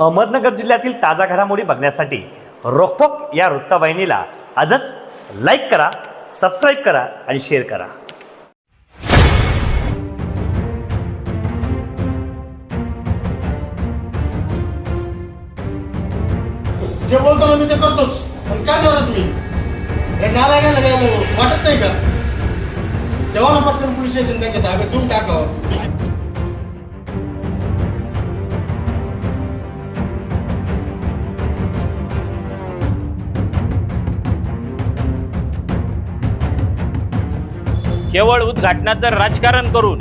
अहमदनगर जिल्ह्यातील ताजा घडामोडी बघण्यासाठी रोकटोक या वृत्तवाहिनीला आजच लाईक करा सबस्क्राईब करा आणि शेअर करा. जे बोलतो ना मी ते करतोच. पण काय करत मी? हे नालायकाला काय? वाटत नाही का? तेव्हा ना पटकन पोलीस स्टेशन त्यांच्या ताब्यात देऊन टाकावं. केवळ उद्घाटनाचं राजकारण करून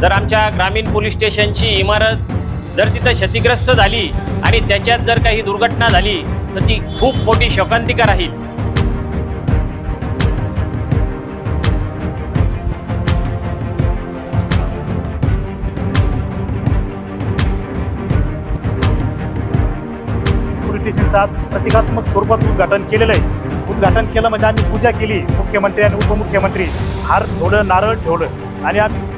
जर आमच्या ग्रामीण पोलीस स्टेशनची इमारत जर तिथं क्षतिग्रस्त झाली आणि त्याच्यात जर काही दुर्घटना झाली तर ती खूप मोठी शोकांतिका राहील. स्टेशनचं आज प्रतिकात्मक स्वरूपात उद्घाटन केलेलं आहे. उद्घाटन केलं म्हणजे आम्ही पूजा केली मुख्यमंत्री आणि उपमुख्यमंत्री. हार थोडं नारळ ठेवलं आणि आम्ही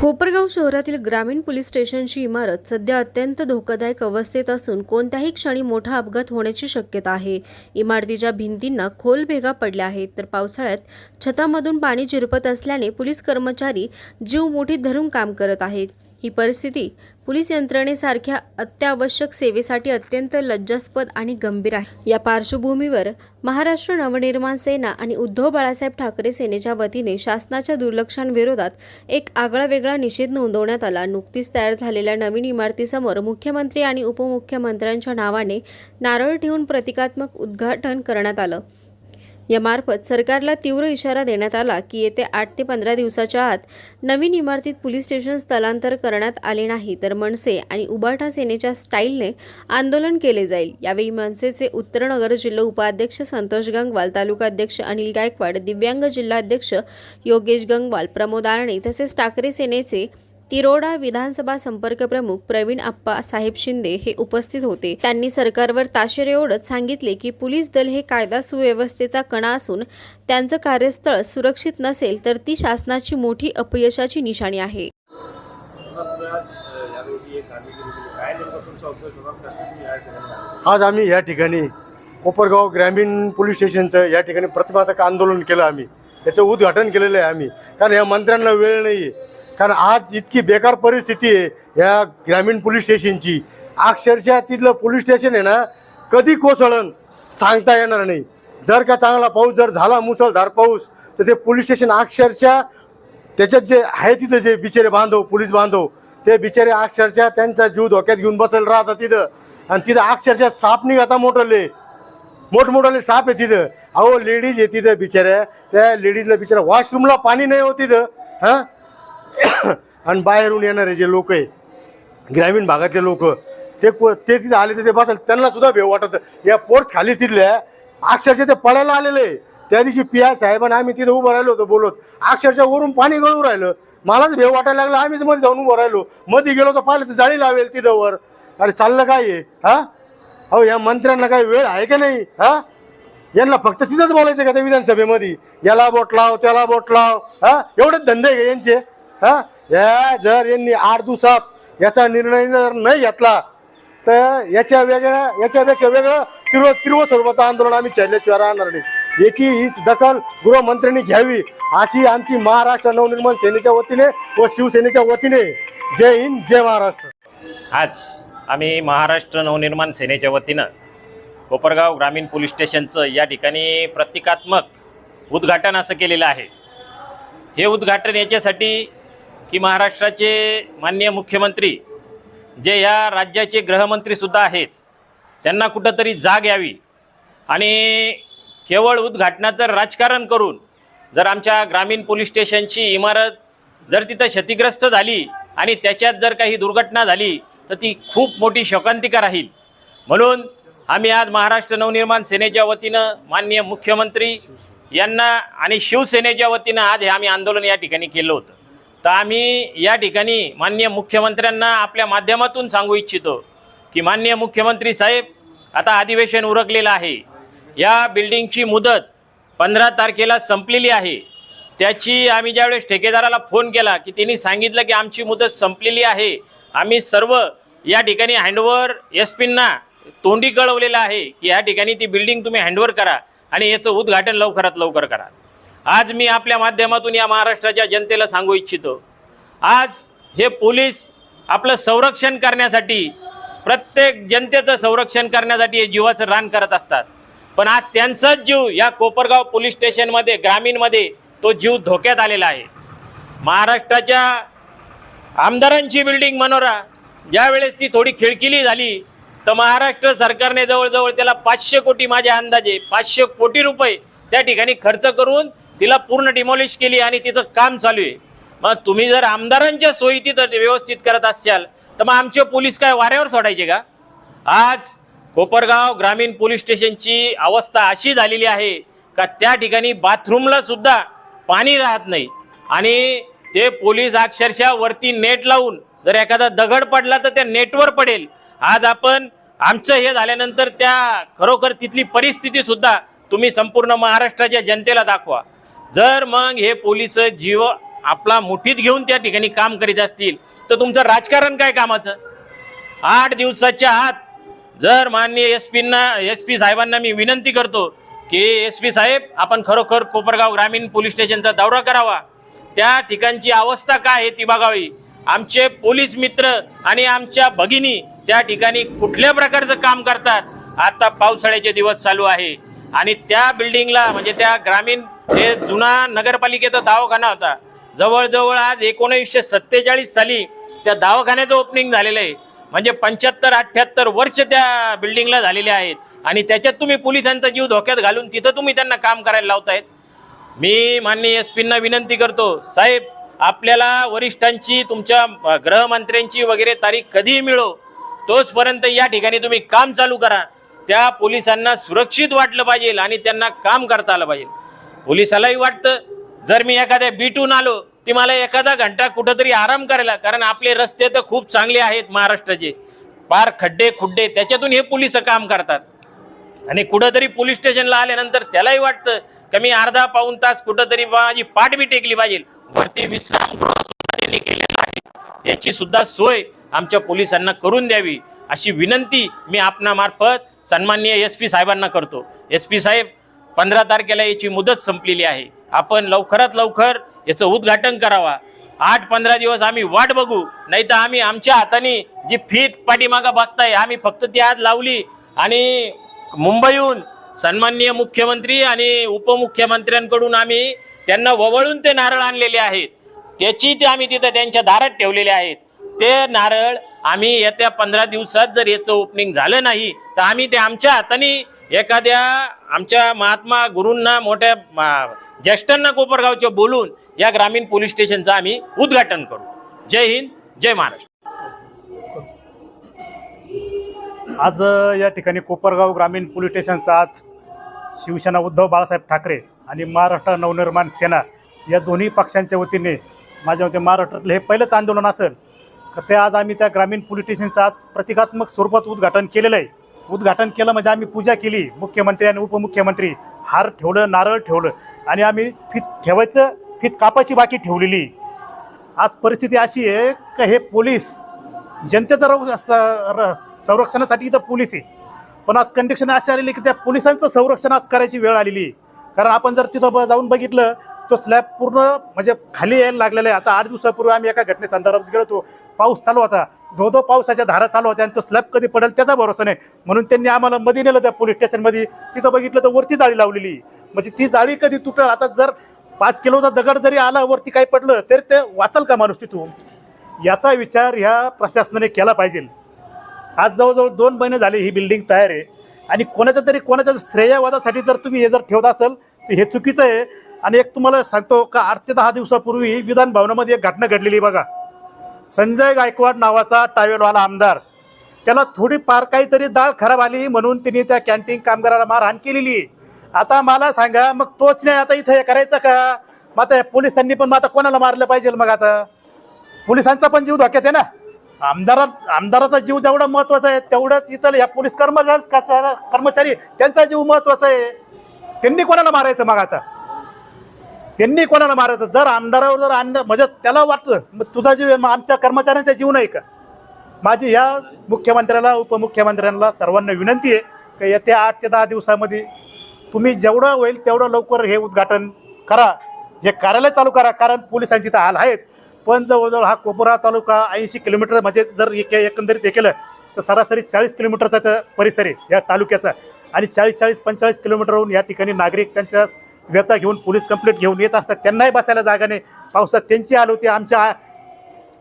कोपरगाव शहरातील ग्रामीण पोलीस स्टेशनची इमारत सध्या अत्यंत धोकादायक अवस्थेत असून कोणत्याही क्षणी मोठा अपघात होण्याची शक्यता आहे. इमारतीच्या भिंतींना खोल भेगा पडल्या आहेत तर पावसाळ्यात छतामधून पाणी चिरपत असल्याने पोलीस कर्मचारी जीव मोठी धरून काम करत आहेत. ही परिस्थिती पोलीस यंत्रणेसारख्या अत्यावश्यक सेवेसाठी अत्यंत लज्जास्पद आणि गंभीर आहे. या पार्श्वभूमीवर महाराष्ट्र नवनिर्माण सेना आणि उद्धव बाळासाहेब ठाकरे सेनेच्या वतीने शासनाच्या दुर्लक्षांविरोधात एक आगळा वेगळा निषेध नोंदवण्यात आला. नुकतीच तयार झालेल्या नवीन इमारतीसमोर मुख्यमंत्री आणि उपमुख्यमंत्र्यांच्या नावाने नारळ ठेवून प्रतिकात्मक उद्घाटन करण्यात आलं. यामार्फत सरकारला तीव्र इशारा देण्यात आला की येत्या आठ ते पंधरा दिवसाच्या आत नवीन इमारतीत पोलीस स्टेशन स्थलांतर करण्यात आले नाही तर मनसे आणि उबाठा सेनेच्या स्टाईलने आंदोलन केले जाईल. यावेळी मनसेचे उत्तरनगर जिल्हा उपाध्यक्ष संतोष गंगवाल तालुकाध्यक्ष अनिल गायकवाड दिव्यांग जिल्हाध्यक्ष योगेश गंगवाल प्रमोद आरणे तसेच ठाकरे सेनेचे तिरोडा विधानसभा संपर्क प्रमुख प्रवीण आप्पा साहेब शिंदे हे उपस्थित होते. त्यांनी सरकारवर ताशेरे ओढत सांगितले की पोलीस दल हे कायदा सुव्यवस्थेचा कणा असून त्यांचं कार्यस्थळ सुरक्षित नसेल तर ती शासनाची मोठी अपयशाची निशाणी आहे. आज आम्ही या ठिकाणी कोपरगाव ग्रामीण पोलीस स्टेशनचं या ठिकाणी प्रतिमातक आंदोलन केलं आम्ही. त्याचं उद्घाटन केलेलं आहे आम्ही. कारण या मंत्र्यांना वेळ नाही आहे कारण आज इतकी बेकार परिस्थिती आहे या ग्रामीण पोलीस स्टेशनची. अक्षरशः तिथलं पोलीस स्टेशन आहे ना कधी कोसळण सांगता येणार नाही. जर का चांगला पाऊस जर झाला मुसळधार पाऊस तर ते पोलीस स्टेशन अक्षरशः त्याच्यात जे आहे तिथं जे बिचारे बांधव पोलीस बांधव ते बिचारे अक्षरशः त्यांचा जीव धोक्यात घेऊन बसेल राहतात तिथं. आणि तिथं अक्षरशः साप निघाता मोठले मोठमोठाले साप आहे तिथं. अहो लेडीज आहे तिथं बिचाऱ्या त्या लेडीजला बिचाऱ्या वॉशरूमला पाणी नाही हो तिथं. हां? आणि बाहेरून येणारे जे लोक आहे ग्रामीण भागातले लोक ते को- ते तिथे आले तिथे बसाल त्यांना सुद्धा भेव वाटत या पोर्च खाली तिथल्या अक्षरशः ते पळायला आलेले त्या दिवशी पी आय साहेबांनी आम्ही तिथं उभं राहिलो होतो बोलत. अक्षरशः वरून पाणी गळू राहिलं. मलाच भेव वाटायला लागलं. आम्हीच मध्ये जाऊन उभं राहिलो. मध्ये गेलो तर पाहिलं तर जाळी लावेल तिथं वर अरे चाललं काय आहे हा? अहो या मंत्र्यांना काही वेळ आहे का नाही? हा? यांना फक्त तिथंच बोलायचं का त्या विधानसभेमध्ये? याला बोट लाव त्याला बोट लाव. हा? एवढेच धंदे आहे का यांचे? हा? या जर यांनी आठ दिवसात याचा निर्णय जर नाही घेतला तर याच्या वेगळ्या याच्यापेक्षा वेगळं तीव्र तीव्र स्वरूपाचं आंदोलन आम्ही चढल्याशिवाय राहणार नाही. याची ही दखल गृहमंत्र्यांनी घ्यावी अशी आमची महाराष्ट्र नवनिर्माण सेनेच्या वतीने व शिवसेनेच्या वतीने जय हिंद जय महाराष्ट्र. आज आम्ही महाराष्ट्र नवनिर्माण सेनेच्या वतीनं कोपरगाव ग्रामीण पोलीस स्टेशनचं या ठिकाणी प्रतिकात्मक उद्घाटन असं केलेलं आहे. हे उद्घाटन याच्यासाठी की महाराष्ट्राचे माननीय मुख्यमंत्री जे या राज्याचे गृहमंत्रीसुद्धा आहेत त्यांना कुठंतरी जाग यावी आणि केवळ उद्घाटनाचं राजकारण करून जर आमच्या ग्रामीण पोलीस स्टेशनची इमारत जर तिथं क्षतिग्रस्त झाली आणि त्याच्यात जर काही दुर्घटना झाली तर ती खूप मोठी शोकांतिका राहील. म्हणून आम्ही आज महाराष्ट्र नवनिर्माण सेनेच्या वतीनं माननीय मुख्यमंत्री यांना आणि शिवसेनेच्या वतीनं आज हे आम्ही आंदोलन या ठिकाणी केलं होतं. तर आम्ही या ठिकाणी माननीय मुख्यमंत्र्यांना आपल्या माध्यमातून सांगू इच्छितो की माननीय मुख्यमंत्री साहेब आता अधिवेशन उरकलेलं आहे. या बिल्डिंगची मुदत पंधरा तारखेला संपलेली आहे. त्याची आम्ही ज्यावेळेस ठेकेदाराला फोन केला की त्यांनी सांगितलं की आमची मुदत संपलेली आहे. आम्ही सर्व या ठिकाणी हँडओव्हर एस पींना तोंडी कळवलेलं आहे की या ठिकाणी ती बिल्डिंग तुम्ही हँडओव्हर करा आणि याचं उद्घाटन लवकरात लवकर करा. आज मी आपल्या माध्यमातून या महाराष्ट्राच्या जनतेला सांगू इच्छितो. आज हे पोलीस आपलं संरक्षण करण्यासाठी प्रत्येक जनतेचं संरक्षण करण्यासाठी हे जीवाचं रान करत असतात. पण आज त्यांचाच जीव या कोपरगाव पोलीस स्टेशनमध्ये ग्रामीणमध्ये तो जीव धोक्यात आलेला आहे. महाराष्ट्राच्या आमदारांची बिल्डिंग मनोरा ज्यावेळेस ती थोडी खिळखिली झाली तर महाराष्ट्र सरकारने जवळजवळ त्याला पाचशे कोटी माझ्या अंदाजे पाचशे कोटी रुपये त्या ठिकाणी खर्च करून तिला पूर्ण डिमॉलिश केली आणि तिचं काम चालू आहे. मग तुम्ही जर आमदारांच्या सोयी तिथं व्यवस्थित करत असाल तर मग आमचे पोलीस काय वाऱ्यावर सोडायचे का? आज कोपरगाव ग्रामीण पोलीस स्टेशनची अवस्था अशी झालेली आहे का त्या ठिकाणी बाथरूमला सुद्धा पाणी राहत नाही. आणि ते पोलीस अक्षरशः वरती नेट लावून जर एखादा दगड पडला तर त्या नेटवर पडेल. आज आपण आमचं हे झाल्यानंतर त्या खरोखर तिथली परिस्थिती सुद्धा तुम्ही संपूर्ण महाराष्ट्राच्या जनतेला दाखवा. जर मग हे पोलीस जीव आपला मुठीत घेऊन त्या ठिकाणी काम करीत असतील तर तुमचं राजकारण काय कामाचं? आठ दिवसाच्या आत जर माननीय एस पींना एस पी साहेबांना मी विनंती करतो की एस पी साहेब आपण खरोखर कोपरगाव ग्रामीण पोलीस स्टेशनचा दौरा करावा. त्या ठिकाणची अवस्था काय आहे ती बघावी. आमचे पोलीस मित्र आणि आमच्या भगिनी त्या ठिकाणी कुठल्या प्रकारचं काम करतात? आता पावसाळ्याचे दिवस चालू आहे. आणि त्या बिल्डिंगला म्हणजे त्या ग्रामीण जे जुना नगरपालिकेचा दवाखाना होता जवळजवळ आज एकोणीसशे सत्तेचाळीस साली त्या दवाखान्याचं ओपनिंग झालेलं आहे. म्हणजे पंच्याहत्तर अठ्ठ्याहत्तर वर्ष त्या बिल्डिंगला झालेले आहेत. आणि त्याच्यात तुम्ही पोलिसांचा जीव धोक्यात घालून तिथं तुम्ही त्यांना काम करायला लावतायत. मी माननीय एस पींना विनंती करतो साहेब आपल्याला वरिष्ठांची तुमच्या गृहमंत्र्यांची वगैरे तारीख कधीही मिळो तोचपर्यंत या ठिकाणी तुम्ही काम चालू करा. त्या पोलिसांना सुरक्षित वाटलं पाहिजे आणि त्यांना काम करता आलं पाहिजे. पोलिसालाही वाटतं जर मी एखाद्या बीटून आलो ती मला एखादा घंटा कुठंतरी आराम करायला कारण आपले रस्ते तर खूप चांगले आहेत महाराष्ट्राचे. पार खड्डे खुड्डे त्याच्यातून हे पोलीस काम करतात. आणि कुठंतरी पोलीस स्टेशनला आल्यानंतर त्यालाही वाटतं की मी अर्धा पाऊन तास कुठंतरी माझी पाठ बी टेकली पाहिजे. वरती विश्रामगृह सुद्धा त्यांनी केलेलं आहे. याची सुद्धा सोय आमच्या पोलिसांना करून द्यावी. अशी विनंती मी आपणामार्फत सन्माननीय एस पी साहेबांना करतो. एस पी साहेब पंधरा तारखेला याची मुदत संपलेली आहे. आपण लवकरात लवकर याचं उद्घाटन करावा. आठ पंधरा दिवस आम्ही वाट बघू. नाही तर आम्ही आमच्या हाताने जी फीट पाठीमागा बघताय आम्ही फक्त ती आज लावली. आणि मुंबईहून सन्माननीय मुख्यमंत्री आणि उपमुख्यमंत्र्यांकडून आम्ही त्यांना ववळून ते नारळ आणलेले आहेत. त्याची ते आम्ही तिथं त्यांच्या दारात ठेवलेले आहेत. ते नारळ आम्ही येत्या पंधरा दिवसात जर याचं ओपनिंग झालं नाही तर आम्ही ते आमच्या हाताने एखाद्या आमच्या महात्मा गुरूंना मोठ्या ज्येष्ठांना कोपरगावच्या बोलून या ग्रामीण पोलीस स्टेशनचं आम्ही उद्घाटन करू. जय हिंद जय महाराष्ट्र. आज या ठिकाणी कोपरगाव ग्रामीण पोलीस स्टेशनचा आज शिवसेना उद्धव बाळासाहेब ठाकरे आणि महाराष्ट्र नवनिर्माण सेना या दोन्ही पक्षांच्या वतीने माझ्या मते महाराष्ट्रातलं हे पहिलंच आंदोलन असेल. ते आज आम्ही त्या ग्रामीण पोलीस स्टेशनचं आज प्रतिकात्मक स्वरूपात उद्घाटन केलेलं आहे. उद्घाटन केलं म्हणजे आम्ही पूजा केली. मुख्यमंत्री आणि उपमुख्यमंत्री हार ठेवलं नारळ ठेवलं आणि आम्ही फीत ठेवायचं फीत कापायची बाकी ठेवलेली. आज परिस्थिती अशी आहे का हे पोलीस जनतेचं रव- स- र- संरक्षणासाठी इथं पोलीस आहे. पण आज कंडिशन अशी आलेली की त्या पोलिसांचं संरक्षण आज करायची वेळ आलेली कारण आपण जर तिथं ब- जाऊन बघितलं तो स्लॅब पूर्ण म्हणजे खाली यायला लागलेला आहे. आता आठ दिवसापूर्वी आम्ही एका घटनेसंदर्भात गेलो होतो. पाऊस चालू होता. धो धो पावसाच्या धारा चालू होत्या आणि तो स्लॅब कधी पडेल त्याचा भरोसा नाही. म्हणून त्यांनी आम्हाला मध्ये नेलं त्या पोलीस स्टेशनमध्ये तिथं बघितलं तर वरती जाळी लावलेली. म्हणजे ती जाळी कधी तुटेल आता जर पाच किलोचा दगड जरी आला वरती काही पडलं तरी ते वाचल का माणूस तिथून? याचा विचार ह्या प्रशासनाने केला पाहिजे. आज जवळजवळ दोन महिने झाले ही बिल्डिंग तयार आहे. आणि कोणाच्या तरी कोणाच्या श्रेयवादासाठी जर तुम्ही हे जर ठेवत असाल तर हे चुकीचं आहे. आणि एक तुम्हाला सांगतो का आठ ते दहा दिवसापूर्वी विधान भवनामध्ये एक घटना घडलेली बघा. संजय गायकवाड नावाचा टावेलवाला आमदार त्याला थोडीफार काहीतरी डाळ खराब आली म्हणून तिने त्या कॅन्टीन कामगाराला मारहाण केलेली. आता मला सांगा मग तोच नाही आता इथं हे करायचं का? मग आता पोलिसांनी पण मग आता कोणाला मारलं पाहिजे मग आता? पोलिसांचा पण जीव धोक्यात आहे ना? आमदारा आमदाराचा जीव जेवढा महत्त्वाचा आहे तेवढाच इथं या पोलीस कर्मचारी कर्मचारी त्यांचा जीव महत्त्वाचा आहे. त्यांनी कोणाला मारायचं मग आता? त्यांनी कोणाला मारायचं? जर आमदारावर जर आणलं म्हणजे त्याला वाटलं मग तुझा जीव मग आमच्या कर्मचाऱ्यांचा जीव नाही का? माझी ह्या मुख्यमंत्र्याला उपमुख्यमंत्र्यांना सर्वांना विनंती आहे की येत्या आठ ते दहा दिवसामध्ये तुम्ही जेवढं होईल तेवढं लवकर हे उद्घाटन करा. हे कार्यालय चालू करा कारण पोलिसांची तर हाल आहेच. पण जवळजवळ हा कोपरा तालुका ऐंशी किलोमीटर म्हणजे जर एक एकंदरीत हे केलं तर सरासरी चाळीस किलोमीटरचा परिसर आहे या तालुक्याचा. आणि चाळीस चाळीस पंचेचाळीस किलोमीटरहून या ठिकाणी नागरिक त्यांच्या व्यथा घेऊन पोलीस कंप्लेंट घेऊन येत असतात. त्यांनाही बसायला जागा नाही. पावसात त्यांची आलो होती. आमच्या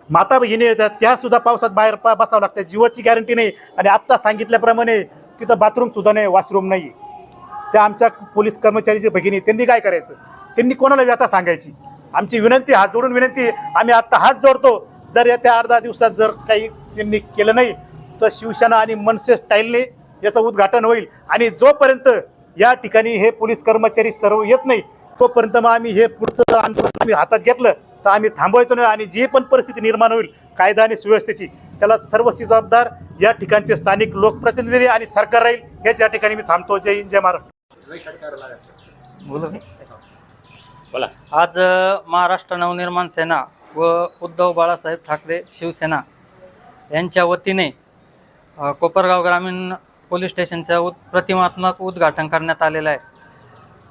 माता भगिनी येतात. त्यासुद्धा पावसात बाहेर पा बसावं लागतं. जीवाची गॅरंटी नाही. आणि आत्ता सांगितल्याप्रमाणे तिथं बाथरूमसुद्धा नाही वॉशरूम नाही. त्या आमच्या पोलीस कर्मचारीचे भगिनी त्यांनी काय करायचं? त्यांनी कोणाला व्यथा सांगायची? आमची विनंती हात जोडून विनंती आम्ही आत्ता हात जोडतो. जर येत्या अर्धा दिवसात जर काही त्यांनी केलं नाही तर शिवसेना आणि मनसे स्टाईलने याचं उद्घाटन होईल. आणि जोपर्यंत या ठिकाणी हे पोलीस कर्मचारी सर्व येत नाही. तोपर्यंत मग आम्ही हे पुढचं जर आंदोलन आम्ही हातात घेतलं तर आम्ही थांबवायचं नाही आणि जी पण परिस्थिती निर्माण होईल कायदा आणि सुव्यवस्थेची त्याला सर्वस्वी जबाबदार या ठिकाणचे स्थानिक लोकप्रतिनिधी आणि सरकार राहील हेच या ठिकाणी मी थांबतो. जय हिंद जय महाराष्ट्र. बोलू मी? बोला. आज महाराष्ट्र नवनिर्माण सेना व उद्धव बाळासाहेब ठाकरे शिवसेना यांच्या वतीने कोपरगाव ग्रामीण पोलीस स्टेशनचं उद प्रतिमात्मक उद्घाटन करण्यात आलेलं आहे.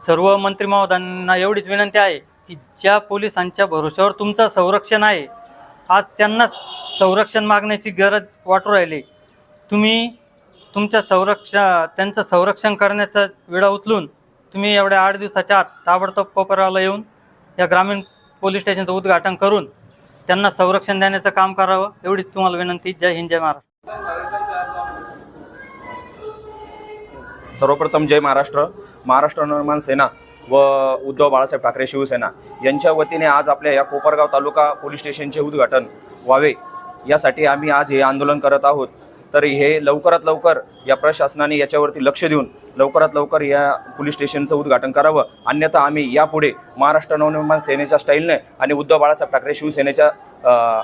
सर्व मंत्री महोदयांना एवढीच विनंती आहे की ज्या पोलिसांच्या भरोश्यावर तुमचं संरक्षण आहे आज त्यांना संरक्षण मागण्याची गरज वाटू राहिली. तुम्ही तुमच्या संरक्ष त्यांचं संरक्षण करण्याचा विडा उचलून तुम्ही एवढ्या आठ दिवसाच्या आत ताबडतोब कोपऱ्याला येऊन या ग्रामीण पोलीस स्टेशनचं उद्घाटन करून त्यांना संरक्षण देण्याचं काम करावं एवढीच तुम्हाला विनंती. जय हिंद जय महाराष्ट्र. सर्वप्रथम जय महाराष्ट्र. महाराष्ट्र निर्माण सेना व उद्धव बाळासाहेब ठाकरे शिवसेना यांच्या वतीने आज आपल्या या कोपरगाव तालुका पोलीस स्टेशनचे उद्घाटन व्हावे. यासाठी आम्ही आज हे आंदोलन करत आहोत. तर हे लवकरात लवकर या प्रशासनाने याच्यावरती लक्ष देऊन लवकरात लवकर या पोलीस स्टेशनचं उद्घाटन करावं. अन्यथा आम्ही यापुढे महाराष्ट्र नवनिर्माण सेनेच्या स्टाईलने आणि उद्धव बाळासाहेब ठाकरे शिवसेनेच्या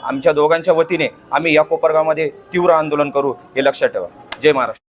आमच्या दोघांच्या वतीने आम्ही या कोपरगावमध्ये तीव्र आंदोलन करू हे लक्षात ठेवा. जय महाराष्ट्र.